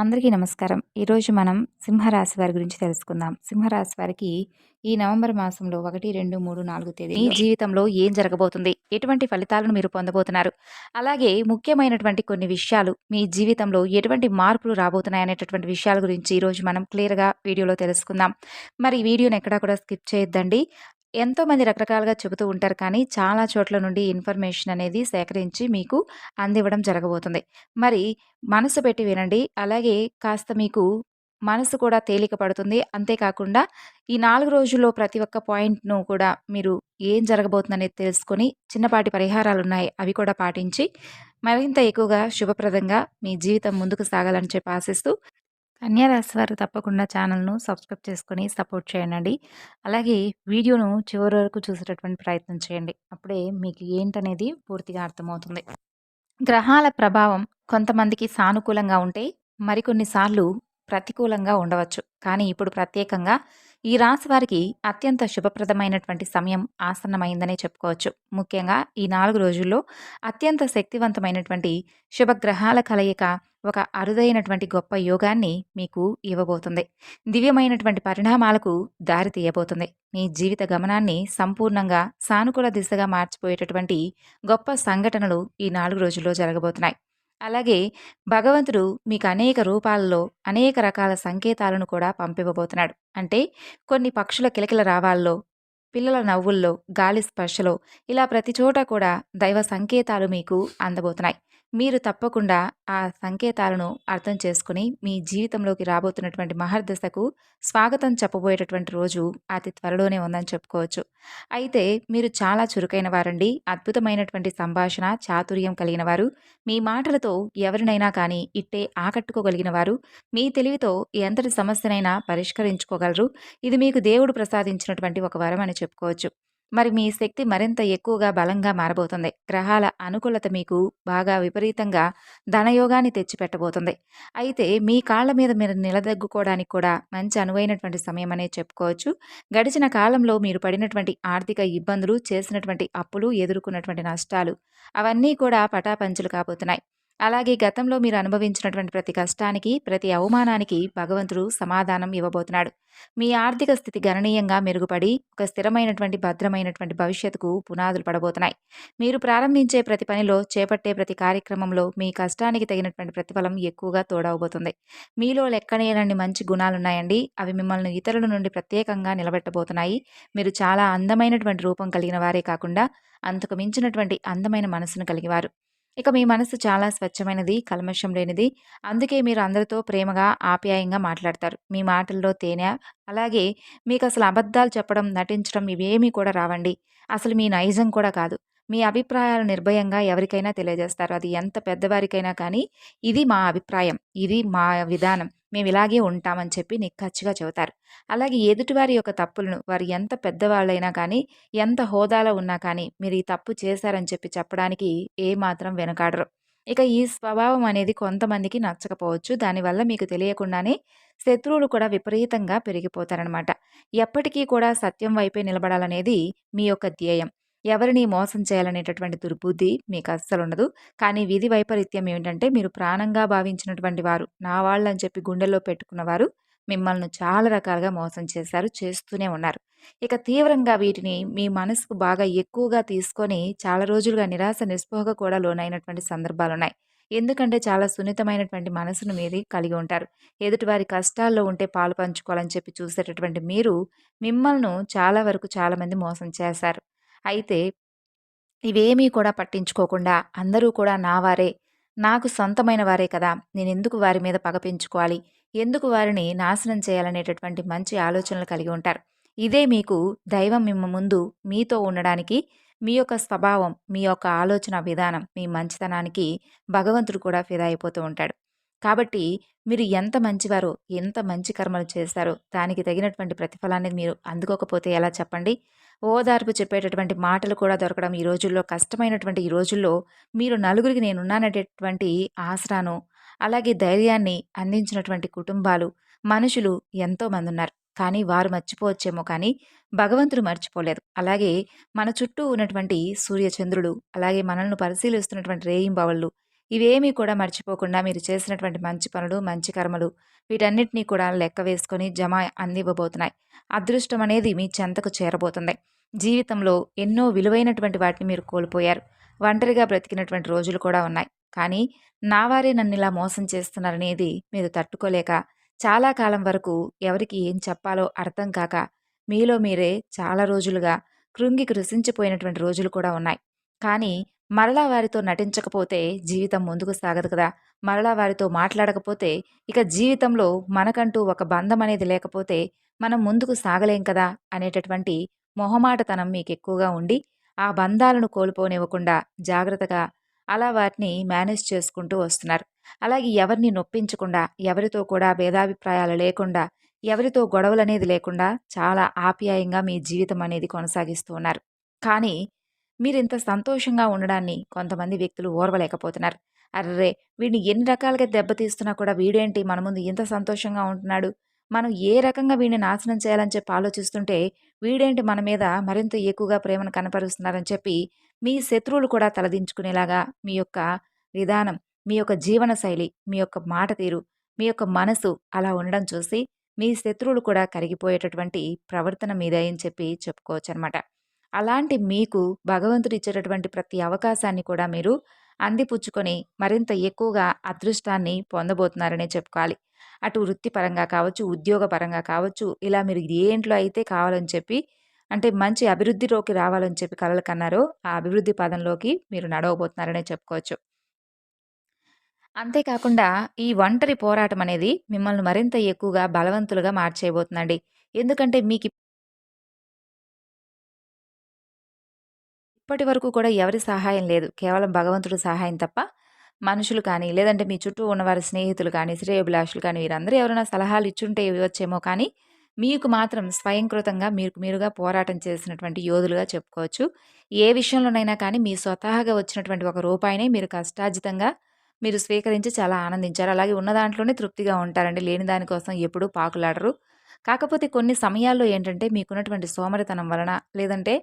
అందరికీ నమస్కారం. ఈరోజు మనం సింహరాశి వారి గురించి తెలుసుకుందాం. సింహరాశి వారికి ఈ నవంబర్ మాసంలో ఒకటి రెండు మూడు నాలుగు తేదీ మీ జీవితంలో ఏం జరగబోతుంది? ఎటువంటి ఫలితాలను మీరు పొందబోతున్నారు? అలాగే ముఖ్యమైనటువంటి కొన్ని విషయాలు మీ జీవితంలో ఎటువంటి మార్పులు రాబోతున్నాయి అనేటటువంటి విషయాల గురించి ఈరోజు మనం క్లియర్గా వీడియోలో తెలుసుకుందాం. మరి వీడియోని ఎక్కడా కూడా స్కిప్ చేయొద్దండి. ఎంతోమంది రకరకాలుగా చెబుతూ ఉంటారు. కానీ చాలా చోట్ల నుండి ఇన్ఫర్మేషన్ అనేది సేకరించి మీకు అందివ్వడం జరగబోతుంది. మరి మనసు పెట్టి వినండి. అలాగే కాస్త మీకు మనసు కూడా తేలిక పడుతుంది. అంతేకాకుండా ఈ నాలుగు రోజుల్లో ప్రతి ఒక్క పాయింట్ను కూడా మీరు ఏం జరగబోతుందనేది తెలుసుకొని చిన్నపాటి పరిహారాలు ఉన్నాయి. అవి కూడా పాటించి మరింత ఎక్కువగా శుభప్రదంగా మీ జీవితం ముందుకు సాగాలని చెప్పి ఆశిస్తూ కన్యారాశి వారు తప్పకుండా ఛానల్ను సబ్స్క్రైబ్ చేసుకొని సపోర్ట్ చేయండి. అలాగే వీడియోను చివరి వరకు చూసేటటువంటి ప్రయత్నం చేయండి. అప్పుడే మీకు ఏంటనేది పూర్తిగా అర్థమవుతుంది. గ్రహాల ప్రభావం కొంతమందికి సానుకూలంగా ఉంటే మరికొన్నిసార్లు ప్రతికూలంగా ఉండవచ్చు. కానీ ఇప్పుడు ప్రత్యేకంగా ఈ రాశి వారికి అత్యంత శుభప్రదమైనటువంటి సమయం ఆసన్నమైందనే చెప్పుకోవచ్చు. ముఖ్యంగా ఈ నాలుగు రోజుల్లో అత్యంత శక్తివంతమైనటువంటి శుభగ్రహాల కలయిక ఒక అరుదైనటువంటి గొప్ప యోగాన్ని మీకు ఇవ్వబోతుంది. దివ్యమైనటువంటి పరిణామాలకు దారి తీయబోతుంది. మీ జీవిత గమనాన్ని సంపూర్ణంగా సానుకూల దిశగా మార్చిపోయేటటువంటి గొప్ప సంఘటనలు ఈ నాలుగు రోజుల్లో జరగబోతున్నాయి. అలాగే భగవంతుడు మీకు అనేక రూపాలలో అనేక రకాల సంకేతాలను కూడా పంపివ్వబోతున్నాడు. అంటే కొన్ని పక్షుల కిలకిల రావాల్లో పిల్లల నవ్వుల్లో గాలి స్పర్శలో ఇలా ప్రతి చోట కూడా దైవ సంకేతాలు మీకు అందబోతున్నాయి. మీరు తప్పకుండా ఆ సంకేతాలను అర్థం చేసుకుని మీ జీవితంలోకి రాబోతున్నటువంటి మహర్దశకు స్వాగతం చెప్పబోయేటటువంటి రోజు అతి త్వరలోనే ఉందని చెప్పుకోవచ్చు. అయితే మీరు చాలా చురుకైన వారండి. అద్భుతమైనటువంటి సంభాషణ చాతుర్యం కలిగిన వారు. మీ మాటలతో ఎవరినైనా కానీ ఇట్టే ఆకట్టుకోగలిగిన వారు. మీ తెలివితో ఎంతటి సమస్యనైనా పరిష్కరించుకోగలరు. ఇది మీకు దేవుడు ప్రసాదించినటువంటి ఒక వరం అని చెప్పుకోవచ్చు. మరి మీ శక్తి మరింత ఎక్కువగా బలంగా మారబోతుంది. గ్రహాల అనుకూలత మీకు బాగా విపరీతంగా ధనయోగాన్ని తెచ్చిపెట్టబోతుంది. అయితే మీ కాళ్ళ మీద మీరు నిలదగ్గుకోవడానికి కూడా మంచి అనువైనటువంటి సమయం అనే చెప్పుకోవచ్చు. గడిచిన కాలంలో మీరు పడినటువంటి ఆర్థిక ఇబ్బందులు చేసినటువంటి అప్పులు ఎదుర్కొన్నటువంటి నష్టాలు అవన్నీ కూడా పటాపంచులు కాబోతున్నాయి. అలాగే గతంలో మీరు అనుభవించినటువంటి ప్రతి కష్టానికి ప్రతి అవమానానికి భగవంతుడు సమాధానం ఇవ్వబోతున్నాడు. మీ ఆర్థిక స్థితి గణనీయంగా మెరుగుపడి ఒక స్థిరమైనటువంటి భద్రమైనటువంటి భవిష్యత్తుకు పునాదులు పడబోతున్నాయి. మీరు ప్రారంభించే ప్రతి పనిలో చేపట్టే ప్రతి కార్యక్రమంలో మీ కష్టానికి తగినటువంటి ప్రతిఫలం ఎక్కువగా తోడవబోతుంది. మీలో లెక్కనేయనన్ని మంచి గుణాలున్నాయండి. అవి మిమ్మల్ని ఇతరుల నుండి ప్రత్యేకంగా నిలబెట్టబోతున్నాయి. మీరు చాలా అందమైనటువంటి రూపం కలిగిన వారే కాకుండా అంతకు మించినటువంటి అందమైన మనసును కలిగివారు. ఇక మీ మనసు చాలా స్వచ్ఛమైనది కల్మషం లేనిది. అందుకే మీరు అందరితో ప్రేమగా ఆప్యాయంగా మాట్లాడతారు. మీ మాటల్లో తేనె అలాగే మీకు అసలు అబద్ధాలు చెప్పడం నటించడం ఇవేమీ కూడా రావండి. అసలు మీ నైజం కూడా కాదు. మీ అభిప్రాయాలు నిర్భయంగా ఎవరికైనా తెలియజేస్తారు. అది ఎంత పెద్దవారికైనా కానీ ఇది మా అభిప్రాయం. ఇది మా విధానం. మేము ఇలాగే ఉంటామని చెప్పి నిక్కచ్చిగా చెబుతారు. అలాగే ఎదుటివారి యొక్క తప్పులను వారు ఎంత పెద్దవాళ్ళైనా కానీ ఎంత హోదాలో ఉన్నా కానీ మీరు ఈ తప్పు చేశారని చెప్పి చెప్పడానికి ఏమాత్రం వెనకాడరు. ఇక ఈ స్వభావం అనేది కొంతమందికి నచ్చకపోవచ్చు. దానివల్ల మీకు తెలియకుండానే శత్రువులు కూడా విపరీతంగా పెరిగిపోతారనమాట ఎప్పటికీ కూడా సత్యం వైపే నిలబడాలనేది మీ యొక్క ధ్యేయం. ఎవరిని మోసం చేయాలనేటటువంటి దుర్బుద్ధి మీకు అస్సలు ఉండదు కానీ విధి వైపరీత్యం ఏమిటంటే మీరు ప్రాణంగా భావించినటువంటి వారు నా వాళ్ళని చెప్పి గుండెల్లో పెట్టుకున్నవారు మిమ్మల్ని చాలా రకాలుగా మోసం చేశారు చేస్తూనే ఉన్నారు. ఇక తీవ్రంగా వీటిని మీ మనసుకు బాగా ఎక్కువగా తీసుకొని చాలా రోజులుగా నిరాశ నిస్పృహగా కూడా లోనైనటువంటి సందర్భాలు ఉన్నాయి ఎందుకంటే చాలా సున్నితమైనటువంటి మనసును మీది కలిగి ఉంటారు. ఎదుటివారి కష్టాల్లో ఉంటే పాలు పంచుకోవాలని చెప్పి చూసేటటువంటి మీరు మిమ్మల్ని చాలా వరకు చాలామంది మోసం చేశారు. అయితే ఇవేమీ కూడా పట్టించుకోకుండా అందరూ కూడా నా వారే నాకు సొంతమైన వారే కదా నేను ఎందుకు వారి మీద పగ పెంచుకోవాలి ఎందుకు వారిని నాశనం చేయాలనేటటువంటి మంచి ఆలోచనలు కలిగి ఉంటారు. ఇదే మీకు దైవం మిమ్మ ముందు మీతో ఉండడానికి మీ యొక్క స్వభావం మీ యొక్క ఆలోచన విధానం మీ మంచితనానికి భగవంతుడు కూడా ఫిదా అయిపోతూ ఉంటాడు. కాబట్టి మీరు ఎంత మంచివారో ఎంత మంచి కర్మలు చేశారో దానికి తగినటువంటి ప్రతిఫలాన్ని మీరు అందుకోకపోతే ఎలా చెప్పండి? ఓదార్పు చెప్పేటటువంటి మాటలు కూడా దొరకడం ఈ రోజుల్లో కష్టమైనటువంటి ఈ రోజుల్లో మీరు నలుగురికి నేనున్నాననేటటువంటి ఆసరాను అలాగే ధైర్యాన్ని అందించినటువంటి కుటుంబాలు మనుషులు ఎంతోమంది ఉన్నారు. కానీ వారు మర్చిపోవచ్చేమో కానీ భగవంతుడు మర్చిపోలేదు. అలాగే మన చుట్టూ ఉన్నటువంటి సూర్యచంద్రుడు అలాగే మనల్ని పరిశీలిస్తున్నటువంటి రేయింబవళ్ళు ఇవేమీ కూడా మర్చిపోకుండా మీరు చేసినటువంటి మంచి పనులు మంచి కర్మలు వీటన్నిటినీ కూడా లెక్క వేసుకొని జమ అందివ్వబోతున్నాయి. అదృష్టం అనేది మీ చెంతకు చేరబోతుంది. జీవితంలో ఎన్నో విలువైనటువంటి వాటిని మీరు కోల్పోయారు. ఒంటరిగా బ్రతికినటువంటి రోజులు కూడా ఉన్నాయి. కానీ నా వారే నన్ను ఇలా మోసం చేస్తున్నారనేది మీరు తట్టుకోలేక చాలా కాలం వరకు ఎవరికి ఏం చెప్పాలో అర్థం కాక మీలో మీరే చాలా రోజులుగా కృంగి కృషించిపోయినటువంటి రోజులు కూడా ఉన్నాయి. కానీ మరలా వారితో నటించకపోతే జీవితం ముందుకు సాగదు కదా. మరలా వారితో మాట్లాడకపోతే ఇక జీవితంలో మనకంటూ ఒక బంధం అనేది లేకపోతే మనం ముందుకు సాగలేం కదా అనేటటువంటి మొహమాటతనం మీకు ఎక్కువగా ఉండి ఆ బంధాలను కోల్పోనివ్వకుండా జాగ్రత్తగా అలా వాటిని మేనేజ్ చేసుకుంటూ వస్తున్నారు. అలాగే ఎవరిని నొప్పించకుండా ఎవరితో కూడా భేదాభిప్రాయాలు లేకుండా ఎవరితో గొడవలు అనేది లేకుండా చాలా ఆప్యాయంగా మీ జీవితం అనేది కొనసాగిస్తూ ఉన్నారు. కానీ మీరు ఇంత సంతోషంగా ఉండడాన్ని కొంతమంది వ్యక్తులు ఓర్వలేకపోతున్నారు. అర్రే! వీడిని ఎన్ని రకాలుగా దెబ్బతీస్తున్నా కూడా వీడేంటి? మన ముందు ఇంత సంతోషంగా ఉంటున్నాడు. మనం ఏ రకంగా వీడిని నాశనం చేయాలని చెప్పి ఆలోచిస్తుంటే వీడేంటి మన మీద మరింత ఎక్కువగా ప్రేమను కనపరుస్తున్నారని చెప్పి మీ శత్రువులు కూడా తలదించుకునేలాగా మీ యొక్క విధానం మీ యొక్క జీవన శైలి మీ యొక్క మాట తీరు మీ యొక్క మనసు అలా ఉండడం చూసి మీ శత్రువులు కూడా కరిగిపోయేటటువంటి ప్రవర్తన మీద అని చెప్పి చెప్పుకోవచ్చు అనమాట అలాంటి మీకు భగవంతుడు ఇచ్చేటటువంటి ప్రతి అవకాశాన్ని కూడా మీరు అందిపుచ్చుకొని మరింత ఎక్కువగా అదృష్టాన్ని పొందబోతున్నారనే చెప్పుకోవాలి. అటు వృత్తిపరంగా కావచ్చు ఉద్యోగపరంగా కావచ్చు ఇలా మీరు ఏంట్లో అయితే కావాలని చెప్పి అంటే మంచి అభివృద్ధిలోకి రావాలని చెప్పి కలలు కన్నారో ఆ అభివృద్ధి పదంలోకి మీరు నడవబోతున్నారనే చెప్పుకోవచ్చు. అంతేకాకుండా ఈ ఒంటరి పోరాటం అనేది మిమ్మల్ని మరింత ఎక్కువగా బలవంతులుగా మార్చేయబోతుందండి. ఎందుకంటే మీకు ఇప్పటి వరకు కూడా ఎవరి సహాయం లేదు. కేవలం భగవంతుడి సహాయం తప్ప మనుషులు కానీ లేదంటే మీ చుట్టూ ఉన్నవారి స్నేహితులు కానీ శ్రేయభిలాషులు కానీ వీరందరూ ఎవరైనా సలహాలు ఇచ్చుంటే ఇవ్వచ్చేమో కానీ మీకు మాత్రం స్వయంకృతంగా మీరు మీరుగా పోరాటం చేసినటువంటి యోధులుగా చెప్పుకోవచ్చు. ఏ విషయంలోనైనా కానీ మీ స్వతహాగా వచ్చినటువంటి ఒక రూపాయినే మీరు కష్టాజితంగా మీరు స్వీకరించి చాలా ఆనందించారు. అలాగే ఉన్న దాంట్లోనే తృప్తిగా ఉంటారండి. లేని దానికోసం ఎప్పుడూ పాకులాడరు. కాకపోతే కొన్ని సమయాల్లో ఏంటంటే మీకున్నటువంటి సోమరితనం వలన లేదంటే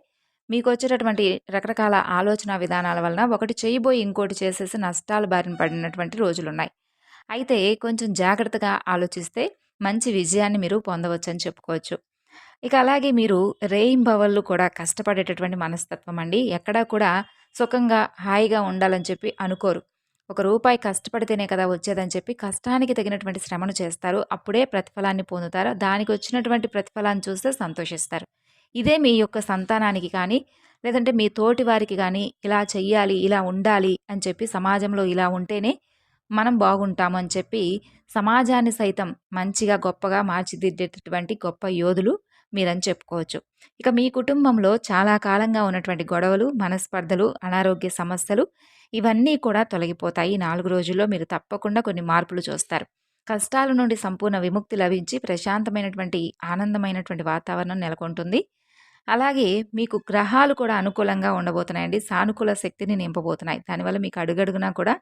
మీకు వచ్చేటటువంటి రకరకాల ఆలోచన విధానాల వలన ఒకటి చేయబోయి ఇంకోటి చేసేసి నష్టాలు బారిన పడినటువంటి రోజులున్నాయి. అయితే కొంచెం జాగ్రత్తగా ఆలోచిస్తే మంచి విజయాన్ని మీరు పొందవచ్చని చెప్పుకోవచ్చు. ఇక అలాగే మీరు రేయింబవళ్ళు కూడా కష్టపడేటటువంటి మనస్తత్వం అండి. ఎక్కడా కూడా సుఖంగా హాయిగా ఉండాలని చెప్పి అనుకోరు. ఒక రూపాయి కష్టపడితేనే కదా వచ్చేదని చెప్పి కష్టానికి తగినటువంటి శ్రమను చేస్తారు. అప్పుడే ప్రతిఫలాన్ని పొందుతారు. దానికి వచ్చినటువంటి ప్రతిఫలాన్ని చూస్తే సంతోషిస్తారు. ఇదే మీ యొక్క సంతానానికి కానీ లేదంటే మీ తోటి వారికి కానీ ఇలా చెయ్యాలి ఇలా ఉండాలి అని చెప్పి సమాజంలో ఇలా ఉంటేనే మనం బాగుంటాము అని చెప్పి సమాజాన్ని సైతం మంచిగా గొప్పగా మార్చిదిద్దేటటువంటి గొప్ప యోధులు మీరని చెప్పుకోవచ్చు. ఇక మీ కుటుంబంలో చాలా కాలంగా ఉన్నటువంటి గొడవలు మనస్పర్ధలు అనారోగ్య సమస్యలు ఇవన్నీ కూడా తొలగిపోతాయి. నాలుగు రోజుల్లో మీరు తప్పకుండా కొన్ని మార్పులు చూస్తారు. కష్టాల నుండి సంపూర్ణ విముక్తి లభించి ప్రశాంతమైనటువంటి ఆనందమైనటువంటి వాతావరణం నెలకొంటుంది. అలాగే మీకు గ్రహాలు కూడా అనుకూలంగా ఉండబోతున్నాయండి. సానుకూల శక్తిని నింపబోతున్నాయి. దానివల్ల మీకు అడుగడుగునా కూడా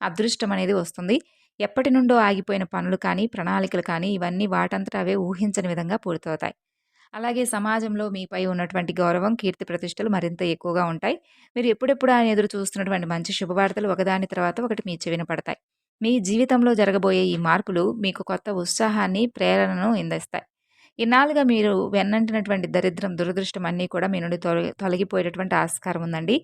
అదృష్టం అనేది వస్తుంది. ఎప్పటి నుండో ఆగిపోయిన పనులు కానీ ప్రణాళికలు కానీ ఇవన్నీ వాటంతట అవే ఊహించని విధంగా పూర్తవుతాయి. అలాగే సమాజంలో మీపై ఉన్నటువంటి గౌరవం కీర్తి ప్రతిష్టలు మరింత ఎక్కువగా ఉంటాయి. మీరు ఎప్పుడెప్పుడు ఆయన ఎదురు చూస్తున్నటువంటి మంచి శుభవార్తలు ఒకదాని తర్వాత ఒకటి మీ చెవిన పడతాయి. మీ జీవితంలో జరగబోయే ఈ మార్పులు మీకు కొత్త ఉత్సాహాన్ని ప్రేరణను ఇందిస్తాయి. ఇన్నాళ్ళుగా మీరు వెన్నంటినటువంటి దరిద్రం దురదృష్టం అన్నీ కూడా మీ నుండి తొలగి తొలగిపోయేటటువంటి ఆస్కారం ఉందండి.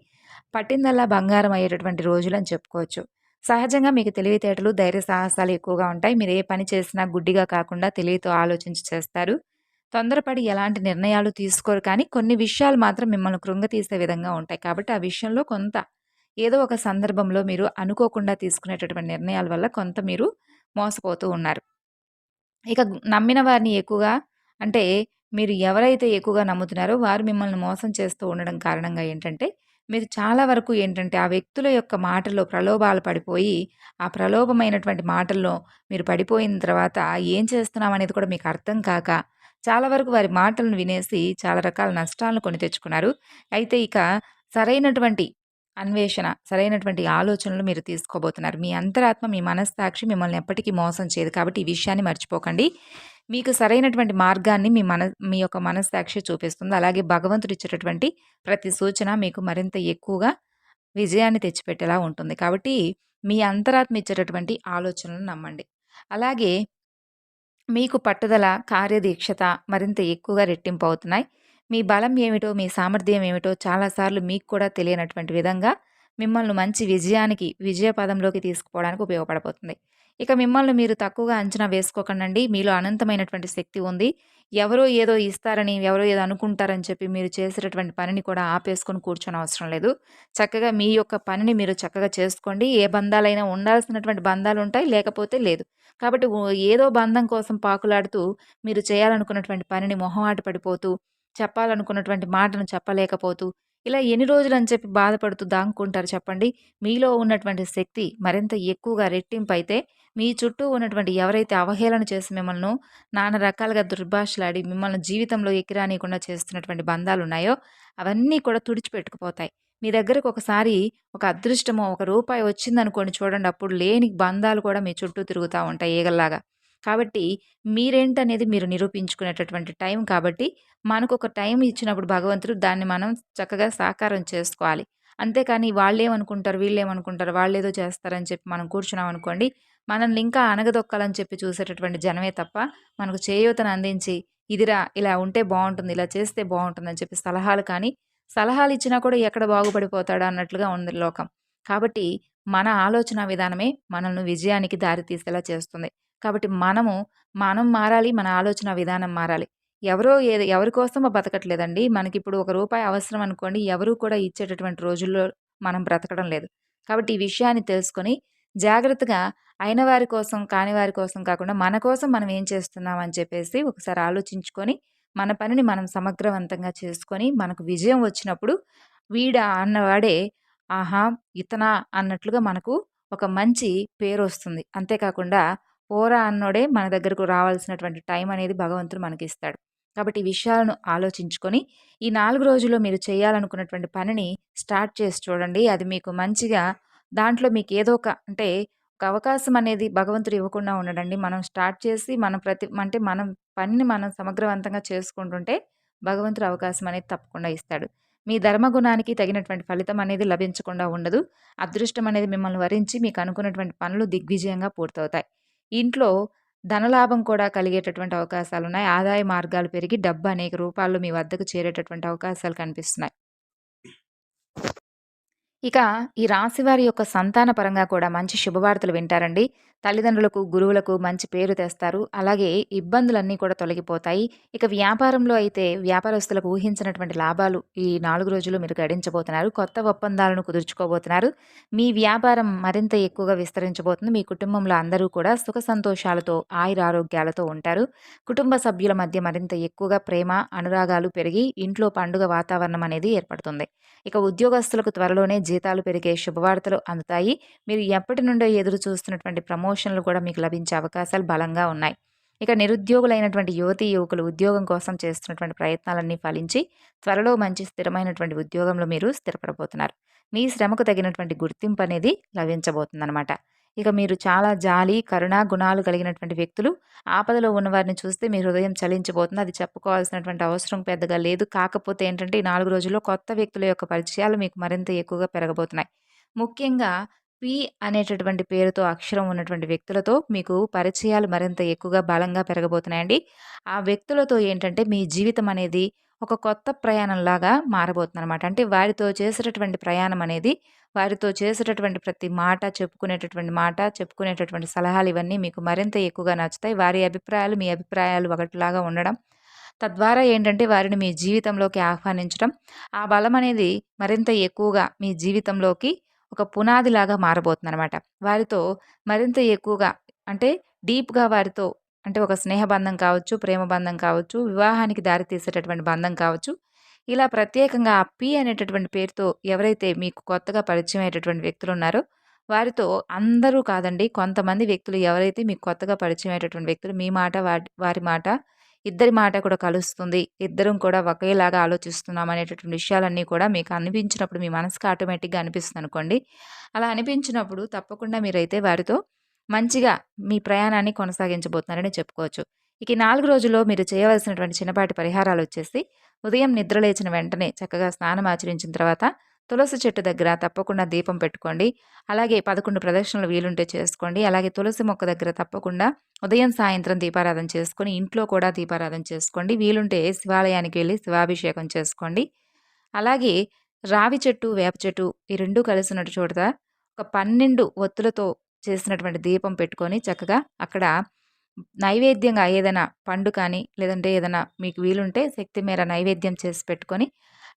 పట్టిందల్లా బంగారం అయ్యేటటువంటి రోజులు అని చెప్పుకోవచ్చు. సహజంగా మీకు తెలివితేటలు ధైర్య సాహసాలు ఎక్కువగా ఉంటాయి. మీరు ఏ పని చేసినా గుడ్డిగా కాకుండా తెలివితో ఆలోచించి చేస్తారు. తొందరపడి ఎలాంటి నిర్ణయాలు తీసుకోరు కానీ కొన్ని విషయాలు మాత్రం మిమ్మల్ని కృంగతీసే విధంగా ఉంటాయి. కాబట్టి ఆ విషయంలో కొంత ఏదో ఒక సందర్భంలో మీరు అనుకోకుండా తీసుకునేటటువంటి నిర్ణయాల వల్ల కొంత మీరు మోసపోతూ ఉన్నారు. ఇక నమ్మిన వారిని ఎక్కువగా అంటే మీరు ఎవరైతే ఎక్కువగా నమ్ముతున్నారో వారు మిమ్మల్ని మోసం చేస్తూ ఉండడం కారణంగా ఏంటంటే మీరు చాలా వరకు ఏంటంటే ఆ వ్యక్తుల యొక్క మాటల్లో ప్రలోభాలు పడిపోయి ఆ ప్రలోభమైనటువంటి మాటల్లో మీరు పడిపోయిన తర్వాత ఏం చేస్తున్నాం అనేది కూడా మీకు అర్థం కాక చాలా వరకు వారి మాటలను వినేసి చాలా రకాల నష్టాలను కొని తెచ్చుకున్నారు. అయితే ఇక సరైనటువంటి అన్వేషణ సరైనటువంటి ఆలోచనలు మీరు తీసుకోబోతున్నారు. మీ అంతరాత్మ మీ మనస్సాక్షి మిమ్మల్ని ఎప్పటికీ మోసం చేయదు. కాబట్టి ఈ విషయాన్ని మర్చిపోకండి. మీకు సరైనటువంటి మార్గాన్ని మీ మన మీ యొక్క మనస్సాక్షి చూపిస్తుంది. అలాగే భగవంతుడు ఇచ్చేటటువంటి ప్రతి సూచన మీకు మరింత ఎక్కువగా విజయాన్ని తెచ్చిపెట్టేలా ఉంటుంది. కాబట్టి మీ అంతరాత్మ ఇచ్చేటటువంటి ఆలోచనలను నమ్మండి. అలాగే మీకు పట్టుదల కార్యదీక్షత మరింత ఎక్కువగా రెట్టింపు అవుతున్నాయి. మీ బలం ఏమిటో మీ సామర్థ్యం ఏమిటో చాలాసార్లు మీకు కూడా తెలియనటువంటి విధంగా మిమ్మల్ని మంచి విజయానికి విజయ పదంలోకి తీసుకుపోవడానికి ఉపయోగపడబోతుంది. ఇక మిమ్మల్ని మీరు తక్కువగా అంచనా వేసుకోకండి మీలో అనంతమైనటువంటి శక్తి ఉంది. ఎవరో ఏదో ఇస్తారని ఎవరో ఏదో అనుకుంటారని చెప్పి మీరు చేసేటటువంటి పనిని కూడా ఆపేసుకొని కూర్చొని అవసరం లేదు. చక్కగా మీ యొక్క పనిని మీరు చక్కగా చేసుకోండి. ఏ బంధాలైనా ఉండాల్సినటువంటి బంధాలు ఉంటాయి లేకపోతే లేదు. కాబట్టి ఏదో బంధం కోసం పాకులాడుతూ మీరు చేయాలనుకున్నటువంటి పనిని మొహమాట పడిపోతూ చెప్పాలనుకున్నటువంటి మాటను చెప్పలేకపోతూ ఇలా ఎన్ని రోజులు అని చెప్పి బాధపడుతూ దాంకుంటారు చెప్పండి. మీలో ఉన్నటువంటి శక్తి మరింత ఎక్కువగా రెట్టింపు అయితే మీ చుట్టూ ఉన్నటువంటి ఎవరైతే అవహేళన చేసి మిమ్మల్ని నానా రకాలుగా దుర్భాషలాడి మిమ్మల్ని జీవితంలో ఎకిరానియకుండా చేస్తున్నటువంటి బంధాలు ఉన్నాయో అవన్నీ కూడా తుడిచిపెట్టుకుపోతాయి. మీ దగ్గరకు ఒకసారి ఒక అదృష్టమో ఒక రూపాయి వచ్చిందనుకోండి చూడండి అప్పుడు లేని బంధాలు కూడా మీ చుట్టూ తిరుగుతూ ఉంటాయి ఈగల్లాగా. కాబట్టి మీరేంటనేది మీరు నిరూపించుకునేటటువంటి టైం కాబట్టి మనకు ఒక టైం ఇచ్చినప్పుడు భగవంతుడు దాన్ని మనం చక్కగా సాకారం చేసుకోవాలి. అంతేకాని వాళ్ళేమనుకుంటారు వీళ్ళేమనుకుంటారు ఏదో చేస్తారని చెప్పి మనం కూర్చున్నాం అనుకోండి మనల్ని ఇంకా అనగదొక్కాలని చెప్పి చూసేటటువంటి జనమే తప్ప మనకు చేయూతను అందించి ఇదిరా ఇలా ఉంటే బాగుంటుంది ఇలా చేస్తే బాగుంటుందని చెప్పి సలహాలు కానీ సలహాలు ఇచ్చినా కూడా ఎక్కడ బాగుపడిపోతాడా అన్నట్లుగా ఉంది లోకం. కాబట్టి మన ఆలోచన విధానమే మనల్ని విజయానికి దారితీసేలా చేస్తుంది. కాబట్టి మనము మనం మారాలి మన ఆలోచన విధానం మారాలి. ఎవరో ఏది ఎవరి కోసమో బతకట్లేదండి. మనకిప్పుడు ఒక రూపాయి అవసరం అనుకోండి ఎవరు కూడా ఇచ్చేటటువంటి రోజుల్లో మనం బ్రతకడం లేదు. కాబట్టి ఈ విషయాన్ని తెలుసుకొని జాగ్రత్తగా అయిన వారి కోసం కాని వారి కోసం కాకుండా మన కోసం మనం ఏం చేస్తున్నాం అని చెప్పేసి ఒకసారి ఆలోచించుకొని మన పనిని మనం సమగ్రవంతంగా చేసుకొని మనకు విజయం వచ్చినప్పుడు వీడ అన్నవాడే ఆహా! ఇతనా అన్నట్లుగా మనకు ఒక మంచి పేరు వస్తుంది అంతేకాకుండా పోరా అన్నోడే మన దగ్గరకు రావాల్సినటువంటి టైం అనేది భగవంతుడు మనకి ఇస్తాడు కాబట్టి విషయాలను ఆలోచించుకొని ఈ నాలుగు రోజుల్లో మీరు చేయాలనుకున్నటువంటి పనిని స్టార్ట్ చేసి చూడండి. అది మీకు మంచిగా దాంట్లో మీకు ఏదో ఒక అంటే ఒక అవకాశం అనేది భగవంతుడు ఇవ్వకుండా ఉండడండి. మనం స్టార్ట్ చేసి మన ప్రతి అంటే మనం పనిని మనం సమగ్రవంతంగా చేసుకుంటుంటే భగవంతుడు అవకాశం అనేది తప్పకుండా ఇస్తాడు. మీ ధర్మగుణానికి తగినటువంటి ఫలితం అనేది లభించకుండా ఉండదు. అదృష్టం అనేది మిమ్మల్ని వరించి మీకు అనుకున్నటువంటి పనులు దిగ్విజయంగా పూర్తవుతాయి. ఇంట్లో ధనలాభం కూడా కలిగేటటువంటి అవకాశాలు ఉన్నాయి ఆదాయ మార్గాలు పెరిగి డబ్బు అనేక రూపాల్లో మీ వద్దకు చేరేటటువంటి అవకాశాలు కనిపిస్తున్నాయి. ఇక ఈ రాశివారి యొక్క సంతాన పరంగా కూడా మంచి శుభవార్తలు వింటారండి. తల్లిదండ్రులకు గురువులకు మంచి పేరు తెస్తారు. అలాగే ఇబ్బందులన్నీ కూడా తొలగిపోతాయి. ఇక వ్యాపారంలో అయితే వ్యాపారస్తులకు ఊహించినటువంటి లాభాలు ఈ నాలుగు రోజులు మీరు గడించబోతున్నారు. కొత్త ఒప్పందాలను కుదుర్చుకోబోతున్నారు. మీ వ్యాపారం మరింత ఎక్కువగా విస్తరించబోతుంది. మీ కుటుంబంలో అందరూ కూడా సుఖ సంతోషాలతో ఆయురారోగ్యాలతో ఉంటారు. కుటుంబ సభ్యుల మధ్య మరింత ఎక్కువగా ప్రేమ అనురాగాలు పెరిగి ఇంట్లో పండుగ వాతావరణం అనేది ఏర్పడుతుంది. ఇక ఉద్యోగస్తులకు త్వరలోనే జీతాలు పెరిగే శుభవార్తలు అందుతాయి. మీరు ఎప్పటి నుండో ఎదురు చూస్తున్నటువంటి ప్రమోషన్లు కూడా మీకు లభించే అవకాశాలు బలంగా ఉన్నాయి. ఇక నిరుద్యోగులైనటువంటి యువతి యువకులు ఉద్యోగం కోసం చేస్తున్నటువంటి ప్రయత్నాలన్నీ ఫలించి త్వరలో మంచి స్థిరమైనటువంటి ఉద్యోగంలో మీరు స్థిరపడబోతున్నారు. మీ శ్రమకు తగినటువంటి గుర్తింపు అనేది లభించబోతుందన్నమాట. ఇక మీరు చాలా జాలి కరుణ గుణాలు కలిగినటువంటి వ్యక్తులు. ఆపదలో ఉన్నవారిని చూస్తే మీ హృదయం చలించబోతుంది. అది చెప్పుకోవాల్సినటువంటి అవసరం పెద్దగా లేదు. కాకపోతే ఏంటంటే ఈ నాలుగు రోజుల్లో కొత్త వ్యక్తుల యొక్క పరిచయాలు మీకు మరింత ఎక్కువగా పెరగబోతున్నాయి. ముఖ్యంగా పి అనేటటువంటి పేరుతో అక్షరం ఉన్నటువంటి వ్యక్తులతో మీకు పరిచయాలు మరింత ఎక్కువగా బలంగా పెరగబోతున్నాయండి. ఆ వ్యక్తులతో ఏంటంటే మీ జీవితం అనేది ఒక కొత్త ప్రయాణంలాగా మారబోతుంది అనమాట అంటే వారితో చేసేటటువంటి ప్రయాణం అనేది వారితో చేసేటటువంటి ప్రతి మాట చెప్పుకునేటటువంటి మాట చెప్పుకునేటటువంటి సలహాలు ఇవన్నీ మీకు మరింత ఎక్కువగా నచ్చుతాయి. వారి అభిప్రాయాలు మీ అభిప్రాయాలు ఒకటిలాగా ఉండడం తద్వారా ఏంటంటే వారిని మీ జీవితంలోకి ఆహ్వానించడం ఆ బలం అనేది మరింత ఎక్కువగా మీ జీవితంలోకి ఒక పునాదిలాగా మారబోతుంది అనమాట వారితో మరింత ఎక్కువగా అంటే డీప్గా వారితో అంటే ఒక స్నేహ బంధం కావచ్చు ప్రేమ బంధం కావచ్చు వివాహానికి దారి తీసేటటువంటి బంధం కావచ్చు ఇలా ప్రత్యేకంగా పి అనేటటువంటి పేరుతో ఎవరైతే మీకు కొత్తగా పరిచయం అయ్యేటటువంటి వ్యక్తులు ఉన్నారో వారితో అందరూ కాదండి కొంతమంది వ్యక్తులు ఎవరైతే మీకు కొత్తగా పరిచయం అయ్యేటటువంటి వ్యక్తులు మీ మాట వారి మాట ఇద్దరి మాట కూడా కలుస్తుంది. ఇద్దరం కూడా ఒకేలాగా ఆలోచిస్తున్నాం అనేటటువంటి విషయాలన్నీ కూడా మీకు అనిపించినప్పుడు మీ మనసుకు ఆటోమేటిక్గా అనిపిస్తుంది అనుకోండి. అలా అనిపించినప్పుడు తప్పకుండా మీరైతే వారితో మంచిగా మీ ప్రయాణాన్ని కొనసాగించబోతున్నారని చెప్పుకోవచ్చు. ఇక నాలుగు రోజుల్లో మీరు చేయవలసినటువంటి చిన్నపాటి పరిహారాలు వచ్చేసి ఉదయం నిద్రలేచిన వెంటనే చక్కగా స్నానం ఆచరించిన తర్వాత తులసి చెట్టు దగ్గర తప్పకుండా దీపం పెట్టుకోండి. అలాగే పదకొండు ప్రదక్షిణలు వీలుంటే చేసుకోండి. అలాగే తులసి మొక్క దగ్గర తప్పకుండా ఉదయం సాయంత్రం దీపారాధన చేసుకొని ఇంట్లో కూడా దీపారాధన చేసుకోండి. వీలుంటే శివాలయానికి వెళ్ళి శివాభిషేకం చేసుకోండి. అలాగే రావి చెట్టు వేప చెట్టు ఈ రెండు కలిసినట్టు చూడతా ఒక పన్నెండు ఒత్తులతో చేసినటువంటి దీపం పెట్టుకొని చక్కగా అక్కడ నైవేద్యంగా ఏదైనా పండు కానీ లేదంటే ఏదైనా మీకు వీలుంటే శక్తి మేర నైవేద్యం చేసి పెట్టుకొని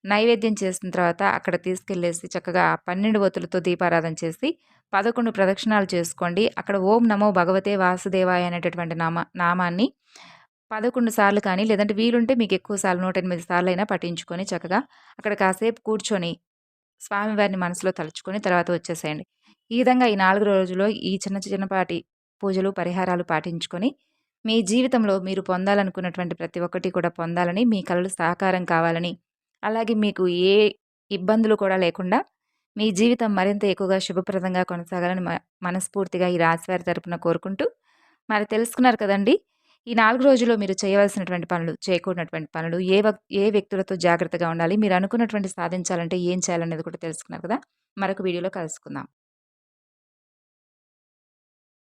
నైవేద్యం చేసిన తర్వాత అక్కడ తీసుకెళ్ళేసి చక్కగా పన్నెండు ఒత్తులతో దీపారాధన చేసి పదకొండు ప్రదక్షిణాలు చేసుకోండి. అక్కడ ఓం నమో భగవతే వాసుదేవాయ అనేటటువంటి నామ నామాన్ని పదకొండు సార్లు కానీ లేదంటే వీలుంటే మీకు ఎక్కువ సార్లు నూట ఎనిమిది సార్లు అయినా పఠించుకొని చక్కగా అక్కడ కాసేపు కూర్చొని స్వామివారిని మనసులో తలుచుకొని తర్వాత వచ్చేసేయండి. ఈ విధంగా ఈ నాలుగు రోజుల్లో ఈ చిన్న చిన్నపాటి పూజలు పరిహారాలు పాటించుకొని మీ జీవితంలో మీరు పొందాలనుకున్నటువంటి ప్రతి ఒక్కటి కూడా పొందాలని మీ కళలు సహకారం కావాలని అలాగే మీకు ఏ ఇబ్బందులు కూడా లేకుండా మీ జీవితం మరింత ఎక్కువగా శుభప్రదంగా కొనసాగాలని మనస్ఫూర్తిగా ఈ రాశివారి తరపున కోరుకుంటూ మరి తెలుసుకున్నారు కదండి. ఈ నాలుగు రోజుల్లో మీరు చేయవలసినటువంటి పనులు చేయకూడనటువంటి పనులు ఏ ఏ వ్యక్తులతో జాగ్రత్తగా ఉండాలి మీరు అనుకున్నటువంటి సాధించాలంటే ఏం చేయాలనేది కూడా తెలుసుకున్నారు కదా. మరొక వీడియోలో కలుసుకుందాం.